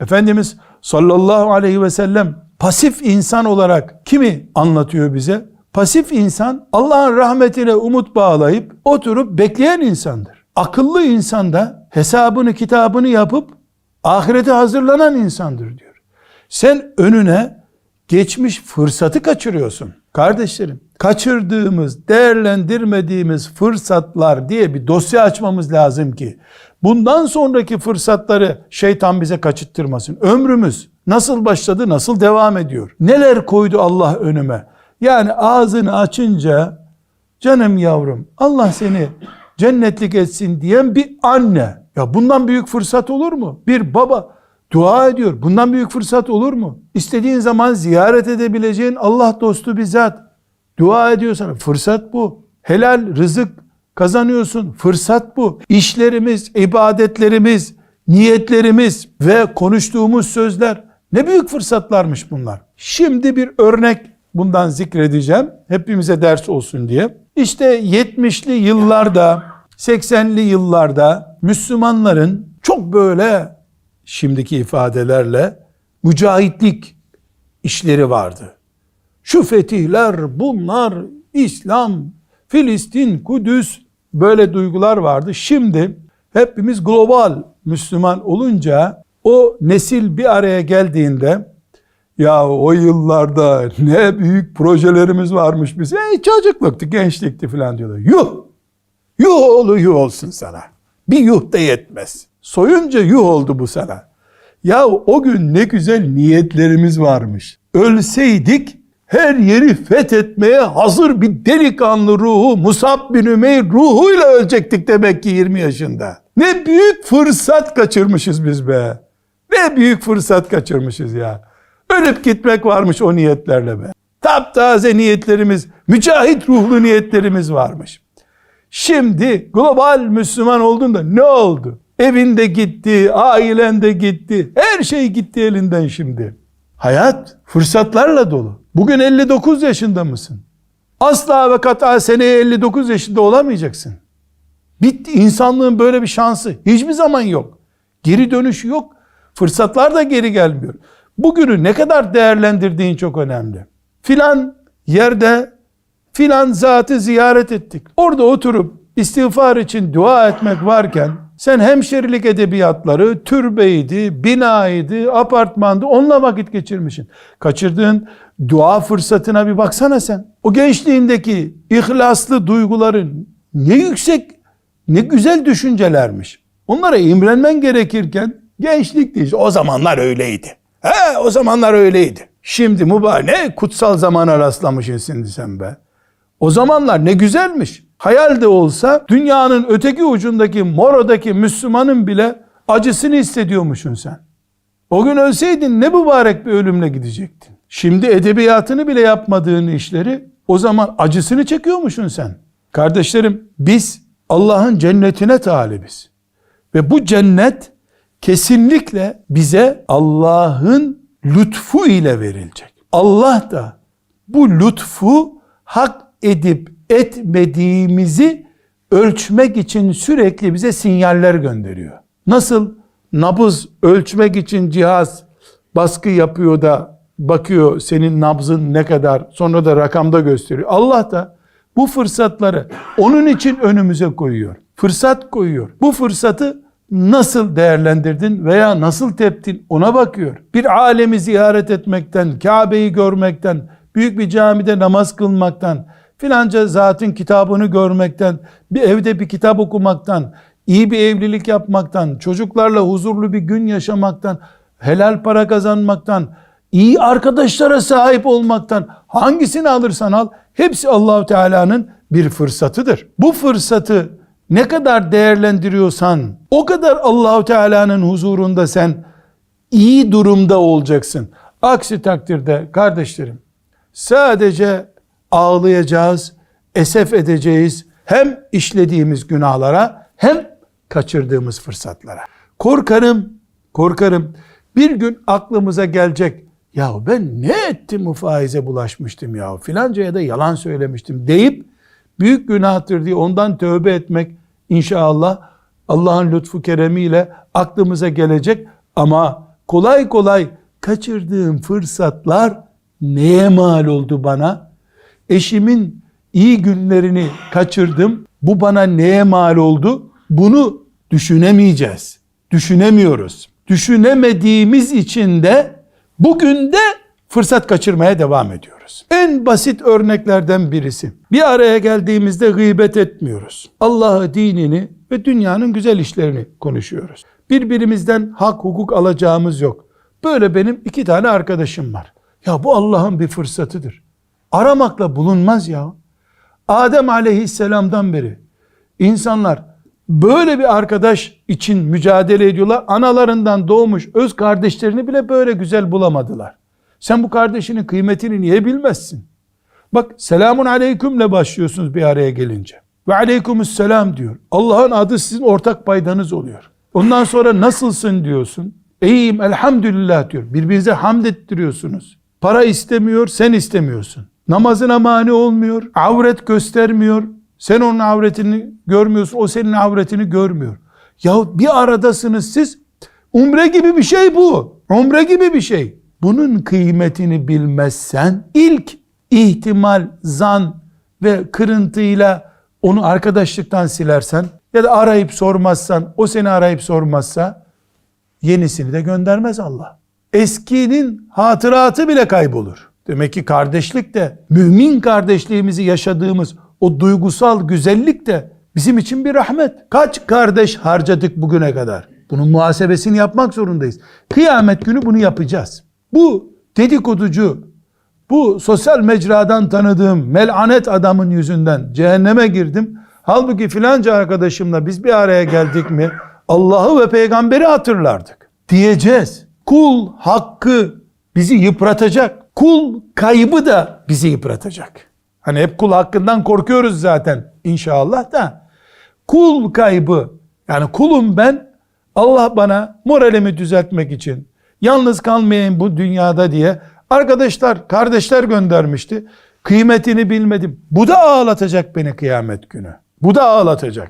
Efendimiz sallallahu aleyhi ve sellem pasif insan olarak kimi anlatıyor bize? Pasif insan Allah'ın rahmetine umut bağlayıp oturup bekleyen insandır. Akıllı insan da hesabını kitabını yapıp ahirete hazırlanan insandır diyor. Sen önüne geçmiş fırsatı kaçırıyorsun. Kardeşlerim, kaçırdığımız, değerlendirmediğimiz fırsatlar diye bir dosya açmamız lazım ki bundan sonraki fırsatları şeytan bize kaçırttırmasın. Ömrümüz nasıl başladı, nasıl devam ediyor? Neler koydu Allah önüme? Yani ağzını açınca canım yavrum Allah seni cennetlik etsin diyen bir anne. Ya bundan büyük fırsat olur mu? Bir baba dua ediyor. Bundan büyük fırsat olur mu? İstediğin zaman ziyaret edebileceğin Allah dostu bir zat. Dua ediyor sana. Fırsat bu. Helal rızık kazanıyorsun. Fırsat bu. İşlerimiz, ibadetlerimiz, niyetlerimiz ve konuştuğumuz sözler ne büyük fırsatlarmış bunlar. Şimdi bir örnek bundan zikredeceğim. Hepimize ders olsun diye. İşte 70'li yıllarda, 80'li yıllarda Müslümanların çok böyle şimdiki ifadelerle mücahitlik işleri vardı. Şu fetihler, bunlar, İslam, Filistin, Kudüs böyle duygular vardı. Şimdi hepimiz global Müslüman olunca o nesil bir araya geldiğinde ya o yıllarda ne büyük projelerimiz varmış biz. E, çocukluktu, gençlikti falan diyorlar. Yuh! Yuh oğlu yuh olsun sana. Bir yuh da yetmez. Soyunca yuh oldu bu sana. Ya o gün ne güzel niyetlerimiz varmış. Ölseydik her yeri fethetmeye hazır bir delikanlı ruhu, Musab bin Ümeyr ruhuyla ölecektik demek ki 20 yaşında. Ne büyük fırsat kaçırmışız biz be. Ne büyük fırsat kaçırmışız ya. Ölüp gitmek varmış o niyetlerle be. Taptaze niyetlerimiz, mücahit ruhlu niyetlerimiz varmış. Şimdi global Müslüman oldun da ne oldu? Evinde gitti, ailen de gitti. Her şey gitti elinden şimdi. Hayat fırsatlarla dolu. Bugün 59 yaşında mısın? Asla ve kata seneye 59 yaşında olamayacaksın. Bitti. İnsanlığın böyle bir şansı hiçbir zaman yok. Geri dönüşü yok. Fırsatlar da geri gelmiyor. Bugünü ne kadar değerlendirdiğin çok önemli. Filan yerde filan zatı ziyaret ettik. Orada oturup istiğfar için dua etmek varken sen hemşerilik edebiyatları, türbeydi, binaydı, apartmandı onunla vakit geçirmişsin. Kaçırdığın dua fırsatına bir baksana sen. O gençliğindeki ihlaslı duyguların ne yüksek, ne güzel düşüncelermiş. Onlara imrenmen gerekirken gençlik değil. O zamanlar öyleydi. He o zamanlar öyleydi. Şimdi mübarek ne kutsal zamana rastlamışsın sen be. O zamanlar ne güzelmiş. Hayal de olsa dünyanın öteki ucundaki morodaki Müslümanın bile acısını hissediyormuşsun sen. O gün ölseydin ne mübarek bir ölümle gidecektin. Şimdi edebiyatını bile yapmadığın işleri o zaman acısını çekiyormuşsun sen. Kardeşlerim biz Allah'ın cennetine talibiz. Ve bu cennet kesinlikle bize Allah'ın lütfu ile verilecek. Allah da bu lütfu hak edip etmediğimizi ölçmek için sürekli bize sinyaller gönderiyor. Nasıl nabız ölçmek için cihaz baskı yapıyor da bakıyor senin nabzın ne kadar sonra da rakamda gösteriyor. Allah da bu fırsatları onun için önümüze koyuyor. Fırsat koyuyor. Bu fırsatı nasıl değerlendirdin veya nasıl teptin ona bakıyor. Bir alemi ziyaret etmekten, Kabe'yi görmekten, büyük bir camide namaz kılmaktan, filanca zatın kitabını görmekten, bir evde bir kitap okumaktan, iyi bir evlilik yapmaktan, çocuklarla huzurlu bir gün yaşamaktan, helal para kazanmaktan, iyi arkadaşlara sahip olmaktan hangisini alırsan al hepsi Allahu Teala'nın bir fırsatıdır. Bu fırsatı ne kadar değerlendiriyorsan o kadar Allahu Teala'nın huzurunda sen iyi durumda olacaksın. Aksi takdirde kardeşlerim sadece ağlayacağız, esef edeceğiz hem işlediğimiz günahlara hem kaçırdığımız fırsatlara. Korkarım, korkarım bir gün aklımıza gelecek ya ben ne ettim bu faize bulaşmıştım ya filancaya da yalan söylemiştim deyip büyük günahtır diye ondan tövbe etmek inşallah Allah'ın lütfu keremiyle aklımıza gelecek ama kolay kolay kaçırdığım fırsatlar neye mal oldu bana? Eşimin iyi günlerini kaçırdım. Bu bana neye mal oldu? Bunu düşünemeyeceğiz. Düşünemiyoruz. Düşünemediğimiz için de bugün de fırsat kaçırmaya devam ediyoruz. En basit örneklerden birisi. Bir araya geldiğimizde gıybet etmiyoruz. Allah'ı, dinini ve dünyanın güzel işlerini konuşuyoruz. Birbirimizden hak hukuk alacağımız yok. Böyle benim iki tane arkadaşım var. Ya bu Allah'ın bir fırsatıdır. Aramakla bulunmaz ya. Adem aleyhisselamdan beri insanlar böyle bir arkadaş için mücadele ediyorlar. Analarından doğmuş öz kardeşlerini bile böyle güzel bulamadılar. Sen bu kardeşinin kıymetini niye bilmezsin? Bak selamun aleykümle başlıyorsunuz bir araya gelince. Ve aleykümüsselam diyor. Allah'ın adı sizin ortak paydanız oluyor. Ondan sonra nasılsın diyorsun. İyiyim elhamdülillah diyor. Birbirinize hamd ettiriyorsunuz. Para istemiyor, sen istemiyorsun. Namazına mani olmuyor, avret göstermiyor. Sen onun avretini görmüyorsun, o senin avretini görmüyor. Ya bir aradasınız siz. Umre gibi bir şey bu. Umre gibi bir şey. Bunun kıymetini bilmezsen ilk ihtimal, zan ve kırıntıyla onu arkadaşlıktan silersen ya da arayıp sormazsan, o seni arayıp sormazsa yenisini de göndermez Allah. Eskinin hatıratı bile kaybolur. Demek ki kardeşlik de, mümin kardeşliğimizi yaşadığımız o duygusal güzellik de bizim için bir rahmet. Kaç kardeş harcadık bugüne kadar? Bunun muhasebesini yapmak zorundayız. Kıyamet günü bunu yapacağız. Bu dedikoducu, bu sosyal mecradan tanıdığım melanet adamın yüzünden cehenneme girdim. Halbuki filanca arkadaşımla biz bir araya geldik mi Allah'ı ve peygamberi hatırlardık. Diyeceğiz. Kul hakkı bizi yıpratacak. Kul kaybı da bizi yıpratacak. Hani hep kul hakkından korkuyoruz zaten inşallah da. Kul kaybı yani kulum ben Allah bana moralimi düzeltmek için yalnız kalmayayım bu dünyada diye arkadaşlar, kardeşler göndermişti. Kıymetini bilmedim. Bu da ağlatacak beni kıyamet günü. Bu da ağlatacak.